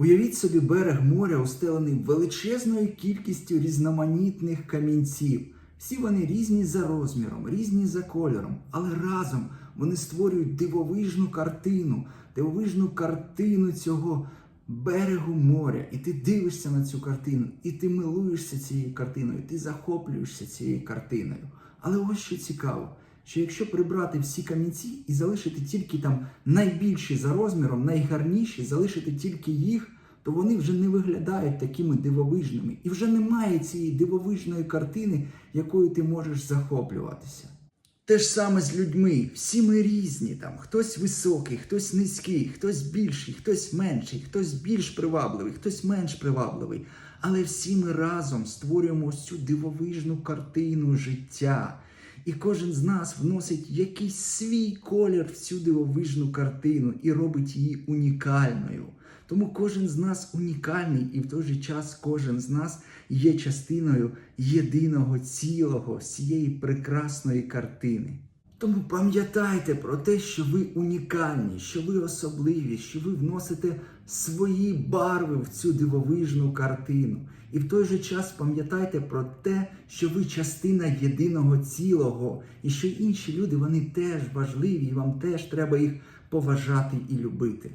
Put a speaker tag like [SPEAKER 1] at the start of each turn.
[SPEAKER 1] Уявіть собі берег моря, устелений величезною кількістю різноманітних камінців. Всі вони різні за розміром, різні за кольором, але разом вони створюють дивовижну картину, дивовижну картину цього берегу моря. І ти дивишся на цю картину, і ти милуєшся цією картиною, ти захоплюєшся цією картиною. Але ось що цікаво, що якщо прибрати всі камінці і залишити тільки там найбільші за розміром, найгарніші, залишити тільки їх, то вони вже не виглядають такими дивовижними. І вже немає цієї дивовижної картини, якою ти можеш захоплюватися. Те ж саме з людьми, всі ми різні, там хтось високий, хтось низький, хтось більший, хтось менший, хтось більш привабливий, хтось менш привабливий. Але всі ми разом створюємо ось цю дивовижну картину життя. І кожен з нас вносить якийсь свій колір в цю дивовижну картину і робить її унікальною. Тому кожен з нас унікальний, і в той же час кожен з нас є частиною єдиного цілого цієї прекрасної картини. Тому пам'ятайте про те, що ви унікальні, що ви особливі, що ви вносите свої барви в цю дивовижну картину. І в той же час пам'ятайте про те, що ви частина єдиного цілого, і що інші люди вони теж важливі, і вам теж треба їх поважати і любити.